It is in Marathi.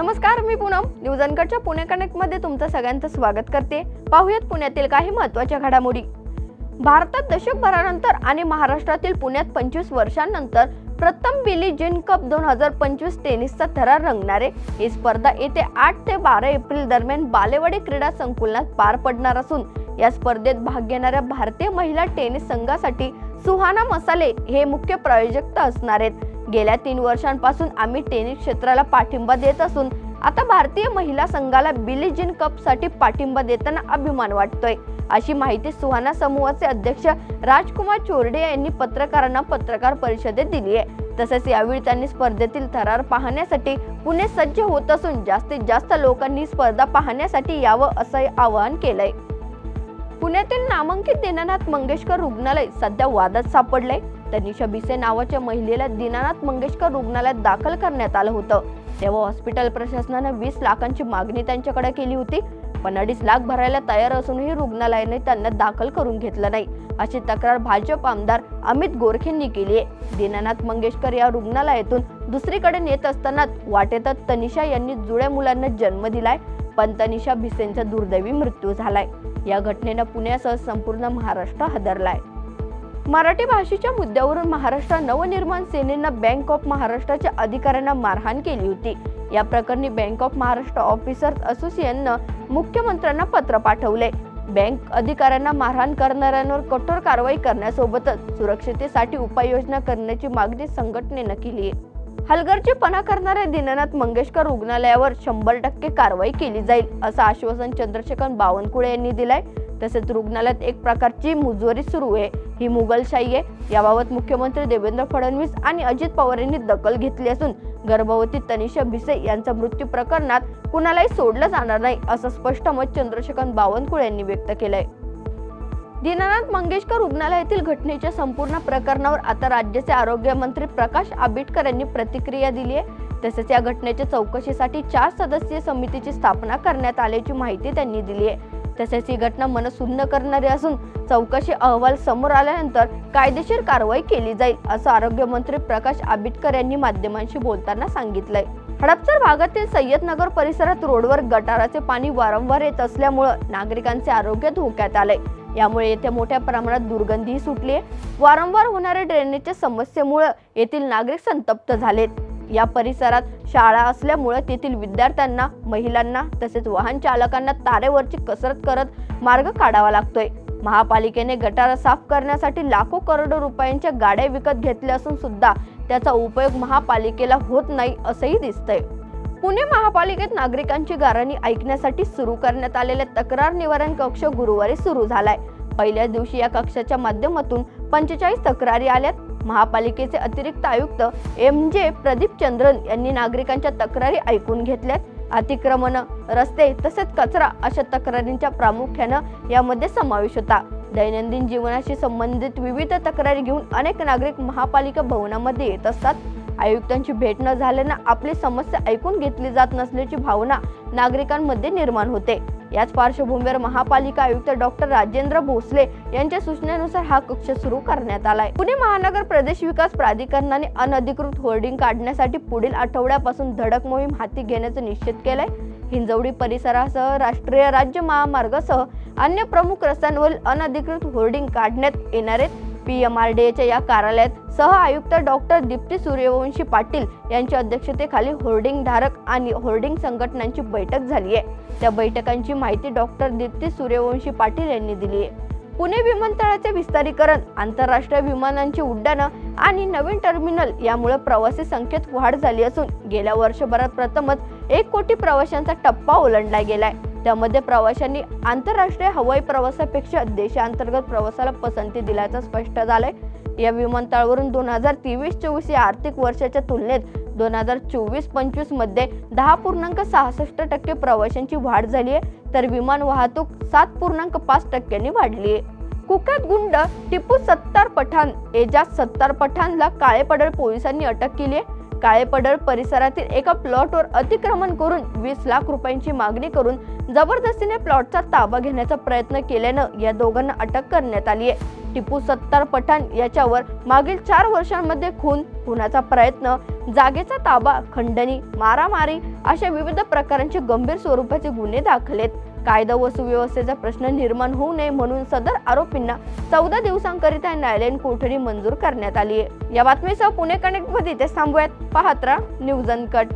नमस्कार मी पूनम. न्यूज अनकडच्या पुणे कनेक्टमध्ये तुमचं सगळ्यांचं स्वागत करते. पाहुयात पुण्यातील काही महत्त्वाच्या घडामोडी. भारतात दशकभरानंतर आणि महाराष्ट्रातील पुण्यात पंचवीस वर्षांनंतर प्रथम बिली जिन कप दोन हजार पंचवीस टेनिसचा थरार रंगणारे ही स्पर्धा येते आठ ते बारा एप्रिल दरम्यान बालेवाडी क्रीडा संकुलनात पार पडणार असून या स्पर्धेत भाग घेणाऱ्या भारतीय महिला टेनिस संघासाठी सुहाना मसाले हे मुख्य प्रायोजक असणार आहेत. गेल्या तीन वर्षांपासून आम्ही टेनिस क्षेत्राला पाठिंबा देत असून आता भारतीय महिला संघाला बिली जिन कपसाठी पाठिंबा देताना अभिमान वाटतोय. अशी माहिती सुहाना समूहाचे अध्यक्ष राजकुमार चोरडे यांनी पत्रकारांना पत्रकार परिषदेत दिली आहे. तसेच यावेळी त्यांनी स्पर्धेतील थरार पाहण्यासाठी पुणे सज्ज होत असून जास्तीत जास्त लोकांनी स्पर्धा पाहण्यासाठी यावं असं आवाहन केलंय. पुण्यातील नामांकित दीनानाथ मंगेशकर रुग्णालय सध्या वादात सापडलंय. तनिषा बिसे नावाच्या महिलेला दीनानाथ मंगेशकर रुग्णालयात दाखल करण्यात आलं होतं. तेव्हा हॉस्पिटल प्रशासनानं वीस लाखांची मागणी त्यांच्याकडे केली होती. पण अडीच लाख भरायला तयार असूनही रुग्णालयाने त्यांना दाखल करून घेतलं नाही. अशी तक्रार भाजप आमदार अमित गोरखेंनी केली आहे. दीनानाथ मंगेशकर या रुग्णालयातून दुसरीकडे नेत असतानाच वाटेतच तनिषा यांनी जुळ्या मुलांना जन्म दिलाय पण तनिषा भिसेंचा दुर्दैवी मृत्यू झालाय. या घटनेनं पुण्यासह संपूर्ण महाराष्ट्र हादरलाय. मराठी भाषेच्या मुद्द्यावरून महाराष्ट्र नवनिर्माण सेनेनं बँक ऑफ महाराष्ट्राच्या अधिकाऱ्यांना मारहाण केली होती. या प्रकरणी बँक ऑफ महाराष्ट्र ऑफिसर्स असोसिएशननं मुख्यमंत्र्यांना पत्र पाठवले. बँक अधिकाऱ्यांना मारहाण करणाऱ्यांवर कठोर कारवाई करण्यासोबतच सुरक्षितेसाठी उपाययोजना करण्याची मागणी संघटनेनं केली आहे. हलगर्जीपणा करणाऱ्या दीननाथ मंगेशकर रुग्णालयावर शंभर टक्के कारवाई केली जाईल असं आश्वासन चंद्रशेखर बावनकुळे यांनी दिलंय. तसेच रुग्णालयात एक प्रकारची मुजवरी सुरू आहे. ही मुघलशाही आहे. याबाबत मुख्यमंत्री देवेंद्र फडणवीस आणि अजित पवार यांनी दखल घेतली असून गर्भवती तनिषा भिसे यांचा मृत्यू प्रकरणात कुणालाही सोडलं जाणार नाही असं स्पष्ट मत चंद्रशेखर बावनकुळे यांनी व्यक्त केलंय. दीनानाथ मंगेशकर रुग्णालयातील घटनेच्या संपूर्ण प्रकरणावर आता राज्याचे आरोग्य मंत्री प्रकाश आंबेडकर यांनी प्रतिक्रिया दिली आहे. तसेच या घटनेच्या चौकशीसाठी चार सदस्यीय समितीची स्थापना करण्यात आल्याची माहिती त्यांनी दिली आहे. तसेच ही घटना मनसुन्न करणारी असून चौकशी अहवाल समोर आल्यानंतर कायदेशीर कारवाई केली जाईल असं आरोग्यमंत्री प्रकाश आंबेडकर यांनी माध्यमांशी बोलताना सांगितलंय. हडपसर भागातील सय्यदनगर परिसरात रोडवर गटाराचे पाणी वारंवार येत असल्यामुळं नागरिकांचे आरोग्य धोक्यात आलंय. यामुळे येथे मोठ्या प्रमाणात दुर्गंधीही सुटली आहे वारंवार होणाऱ्या ड्रेनेजच्या समस्येमुळे येथील नागरिक संतप्त झालेत. या परिसरात शाळा असल्यामुळे तेथील विद्यार्थ्यांना महिलांना तसेच वाहन चालकांना तारेवरची कसरत करत मार्ग काढावा लागतोय. महापालिकेने गटार साफ करण्यासाठी लाखो करोडो रुपयांच्या गाड्या विकत घेतल्या असून सुद्धा त्याचा उपयोग महापालिकेला होत नाही असंही दिसतंय. पुणे महापालिकेत नागरिकांची गाराणी ऐकण्यासाठी सुरू करण्यात आलेले तक्रार निवारण कक्ष गुरुवारी सुरू झालाय. पहिल्या दिवशी या कक्षाच्या माध्यमातून पंचेचाळीस तक्रारी आल्यात. महापालिकेचे अतिरिक्त आयुक्त एम जे प्रदीप चंद्रन यांनी नागरिकांच्या तक्रारी ऐकून घेतल्यात. अतिक्रमण रस्ते तसेच कचरा अशा तक्रारींच्या प्रामुख्यानं यामध्ये समावेश होता. दैनंदिन जीवनाशी संबंधित विविध तक्रारी घेऊन अनेक नागरिक महापालिका भवनामध्ये येत असतात. आयुक्तांची भेट न झाल्यानं आपली समस्या ऐकून घेतली जात नसल्याची भावना नागरिकांमध्ये निर्माण होते. याच पार्श्वभूमीवर महापालिका आयुक्त डॉक्टर राजेंद्र भोसले यांच्या सूचनेनुसार हा कक्ष सुरू करण्यात आलाय. पुणे महानगर प्रदेश विकास प्राधिकरणाने अनधिकृत होर्डिंग काढण्यासाठी पुढील आठवड्यापासून धडक मोहीम हाती घेण्याचं निश्चित केलंय. हिंजवडी परिसरासह राष्ट्रीय राज्य महामार्गासह अन्य प्रमुख रस्त्यांवरील अनधिकृत होर्डिंग काढण्यात येणार आहेत. पी एम आर डी एच्या या कार्यालयात सह आयुक्त डॉक्टर दीप्ती सूर्यवंशी पाटील यांच्या अध्यक्षतेखाली होर्डिंग धारक आणि होर्डिंग संघटनांची बैठक झाली आहे. त्या बैठकांची माहिती डॉक्टर दीप्ती सूर्यवंशी पाटील यांनी दिली आहे. पुणे विमानतळाचे विस्तारीकरण आंतरराष्ट्रीय विमानांची उड्डाणं आणि नवीन टर्मिनल यामुळे प्रवासी संख्येत वाढ झाली असून गेल्या वर्षभरात प्रथमच एक कोटी प्रवाशांचा टप्पा ओलांडला गेलाय. त्यामध्ये प्रवाशांनी आंतरराष्ट्रीय हवाई प्रवासापेक्षा देशांतर्गत प्रवासाला पसंती दिल्याचं स्पष्ट झालंय. या विमानतळावरून दोन हजार तेवीस चोवीस या आर्थिक वर्षाच्या तुलनेत दोन हजार चोवीस पंचवीसमध्ये दहा पूर्णांक सहासष्ट टक्के प्रवाशांची वाढ झाली आहे. तर विमान वाहतूक सात पूर्णांक पाच टक्क्यांनी वाढली आहे. कुख्यात गुंड टिपू सत्तार पठाण एजाज सत्तार पठाणला काळे पडळ पोलिसांनी अटक केली आहे. काळेपडळ परिसरातील एका प्लॉटवर अतिक्रमण करून वीस लाख रुपयांची मागणी करून जबरदस्तीने प्लॉटचा ताबा घेण्याचा प्रयत्न केल्यानं या दोघांना अटक करण्यात आली आहे. टिपू सत्तार पठाण याच्यावर मागील चार वर्षांमध्ये खून खुनाचा प्रयत्न जागेचा ताबा खंडणी मारामारी अशा विविध प्रकारांचे गंभीर स्वरूपाचे गुन्हे दाखल आहेत. कायदा व सुव्यवस्थेचा प्रश्न निर्माण होऊ नये म्हणून सदर आरोपींना चौदा दिवसांकरिता न्यायालयीन कोठडी मंजूर करण्यात आली आहे. या बातमीसह पुणे कनेक्टमध्ये ते थांबूयात. पाहत राहा न्यूज अनकट.